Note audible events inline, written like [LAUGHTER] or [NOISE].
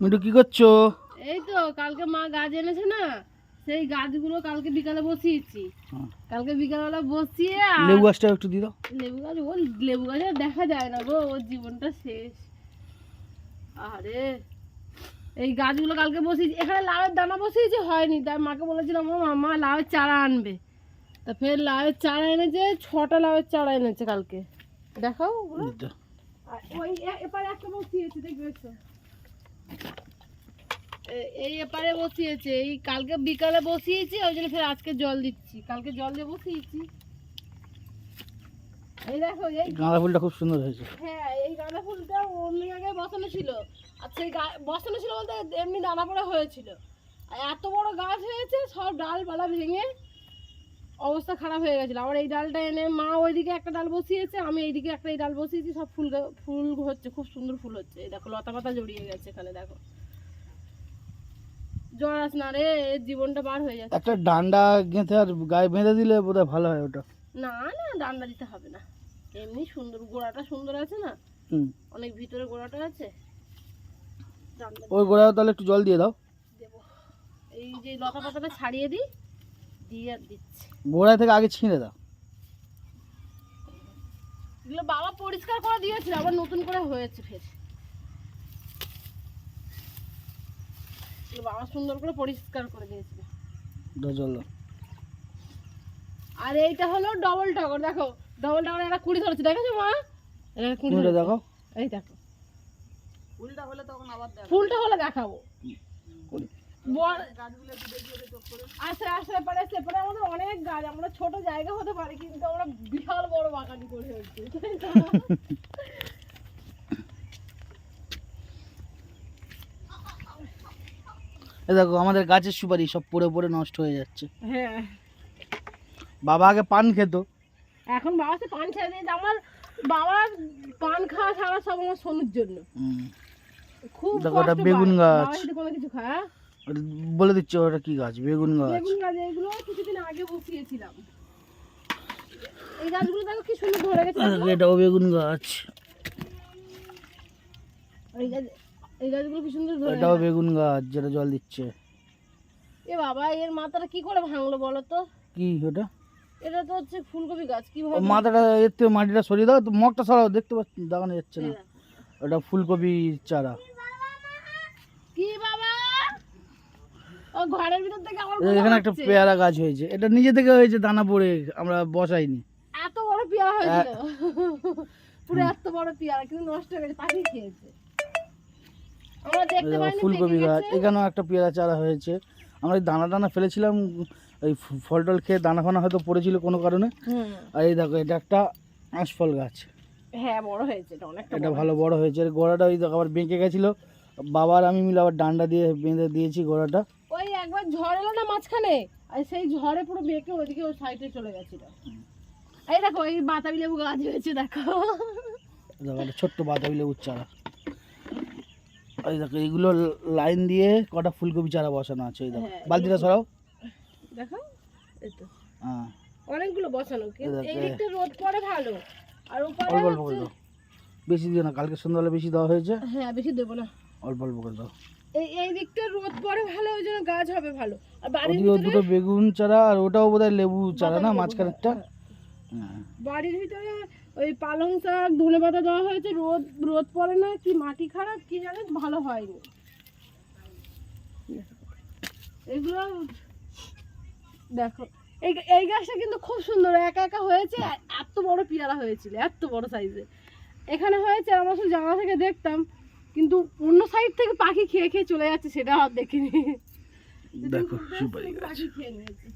মিঠু কি করছ? এই তো কালকে মা গাছ এনেছে না সেই গাছগুলো কালকে বিকালে বসিয়েছি। কালকে বিকালবেলা বসিয়ে আর লেবু গাছটা একটু দিয়ে দাও। লেবু গাছ ও লেবু গাছ দেখা যায় না গো ওর জীবনটা শেষ। আরে এই গাছগুলো কালকে বসিয়েছি এখানে লাউয়ের দানা বসিয়েছি হয়নি তাই মাকে বলেছিলাম ও মামা লাউয়ের চারা আনবে। তা ফের লাউয়ের চারা এনেছে ছটা লাউয়ের চারা এনেছে কালকে। দেখাও ওই এপারে একটা বসিয়েছে দেখবে এই এপারে বসিয়েছে এই কালকে বিকালে বসিয়েছি ওই জন্য ফের আজকে জল দিচ্ছি। কালকে জল দিয়ে বসিয়েছি। এই দেখো এই গাঁদা ফুলটা খুব সুন্দর হয়েছে। হ্যাঁ এই গাঁদা ফুলটা অন্য জায়গায় বসানো ছিল। আর সেই বসানো ছিল বলতে এমনি দানা পড়া হয়েছিল। এত বড় গাছ হয়েছে সব ডালপালা ভেঙে অবস্থা খারাপ হয়ে গেছিল। আবার এই ডালটা এনে মা ওইদিকে একটা ডাল বসিয়েছে আমি এইদিকে একটা এই ডাল বসিয়েছি সব ফুল ফুল হচ্ছে খুব সুন্দর ফুল হচ্ছে। এই দেখো লতা পাতা জড়িয়ে গেছে এখানে দেখো। জ্বর আস না রে জীবনটা বার হয়ে যাচ্ছে। একটা ডান্ডা গেঁথে আর গায়ে বেঁধে দিলে বোধহয় ভালো হয় ওটা। না না ডান্ডা দিতে হবে না। এমনি সুন্দর গোড়াটা সুন্দর আছে না? অনেক ভিতরে গোড়াটা আছে। ওই গোড়ায় তাহলে একটু জল দিয়ে দাও। দেবো। এই যে লতা পাতাটা ছাড়িয়ে দিই দিয়ে দিচ্ছি। থেকে আগে ছিঁড়ে দাও। এগুলো বাবা পরিষ্কার করে দিয়েছিল আবার নতুন করে হয়েছে ফের। বাবা সুন্দর করে পরিষ্কার করে দিয়েছিল। জল আর এইটা হলো ডবল টগর দেখো। ডবল টগর একটা কুড়ি ধরেছে দেখেছ মা? এটা কুড়ি দেখো এই দেখো। ফুলটা হলে তখন আবার ফুলটা হলে দেখাবো। আচ্ছা আচ্ছা এপারে আমাদের অনেক গাছ আমরা ছোট জায়গা হতে পারে কিন্তু আমরা বিশাল বড় বাগানি করে হচ্ছে দেখো আমাদের গাছের সুপারি সব পড়ে পড়ে নষ্ট হয়ে যাচ্ছে। হ্যাঁ। বাবা আগে পান খেত। এখন বাবা সে পান ছেড়ে দিয়েছে আমার বাবার পান খাওয়া ছাড়া সব আমার সোনুর জন্য। খুব। বেগুন গাছ। কোনো কিছু খায় হ্যাঁ? বলে দিচ্ছি ওটা কি গাছ? বেগুন গাছ। বেগুন গাছ এগুলো কিছুদিন আগে বসিয়েছিলাম। এই গাছগুলো দেখো কি সুন্দর ধরে গেছে এটাও বেগুন গাছ। এই গাছ এই গাছগুলো কি সুন্দর ধরে এটাও বেগুন গাছ যেটা জল দিচ্ছে। এ বাবা এর মাথাটা কি করে ভাঙলো বলো তো? কি ওটা? এটা তো হচ্ছে ফুলকপি গাছ কীভাবে মাথাটা এর থেকে মাটিটা সরিয়ে দাও মগটা সরাও দেখতে পাচ্ছি দেখানো যাচ্ছে না। ওটা ফুলকপি চারা কি বাবা ও ঘরের ভিতর থেকে আমার এখানে একটা পেয়ারা গাছ হয়েছে। এটা নিজে থেকে হয়েছে দানা পড়ে আমরা বসাইনি। এত বড় পেয়ারা হয়েছিল। [LAUGHS] পুরো এত বড় পেয়ারা কিন্তু নষ্ট হয়ে গেছে পাখি খেয়েছে ফুলকপি গাছ এখানেও একটা পেয়ারা চারা হয়েছে। আমরা দানা দানা ফেলেছিলাম এই ফল টল খেয়ে দানা ফানা হয়তো পড়েছিল কোনো কারণে। আর এই দেখো এটা একটা আঁশফল গাছ। হ্যাঁ বড় হয়েছে এটা অনেকটা এটা ভালো বড় হয়েছে। গোড়াটা ওই দেখো আবার বেঁকে গেছিল। বাবার আমি মিলে আবার ডান্ডা দিয়ে বেঁধে দিয়েছি গোড়াটা। ওই একবার ঝড় এলো না মাঝখানে? আর সেই ঝড়ে পুরো বেঁকে ওইদিকে ওই সাইডে চলে গেছিল। এই দেখো এই বাতাবি লেবু গাছ হয়েছে দেখো। ছোট্ট বাতাবি লেবুর চারা। এই দেখো এইগুলো লাইন দিয়ে কটা ফুলকপি চারা বসানো আছে এই দেখো। হ্যাঁ, বালতিটা সরাও। দেখো এই তো। হ্যাঁ। অনেকগুলো বসানো কিন্তু এই দিকটা রোদ পড়ে ভালো। আর ওপারে অল্প অল্প করে দাও। বেশি দিও না কালকে সন্ধ্যাবেলা বেশি দেওয়া হয়েছে। হ্যাঁ বেশি দেবো না। অল্প অল্প করে দাও। এই এই দিকটা রোদ পড়ে ভালো ওই জন্য গাছ হবে ভালো। আর বাড়ির ভিতরে দুটো বেগুন চারা আর ওটাও বোধহয় লেবু চারা না মাঝখানেরটা? হ্যাঁ। বাড়ির ভিতরে ওই পালং শাক ধনে পাতা দেওয়া হয়েছে রোদ রোদ পড়ে না কি মাটি খারাপ কি জানে ভালো হয়নি। এগুলো দেখো এই এই গাছটা কিন্তু খুব সুন্দর একা একা হয়েছে আর এত বড় পেয়ারা হয়েছিল এত বড় সাইজের এখানে হয়েছে আমরা শুধু জানলা থেকে দেখতাম কিন্তু অন্য সাইড থেকে পাখি খেয়ে খেয়ে চলে যাচ্ছে সেটা আর দেখিনি। দেখো সুপারি গাছ। পাখি খেয়ে নিয়েছে।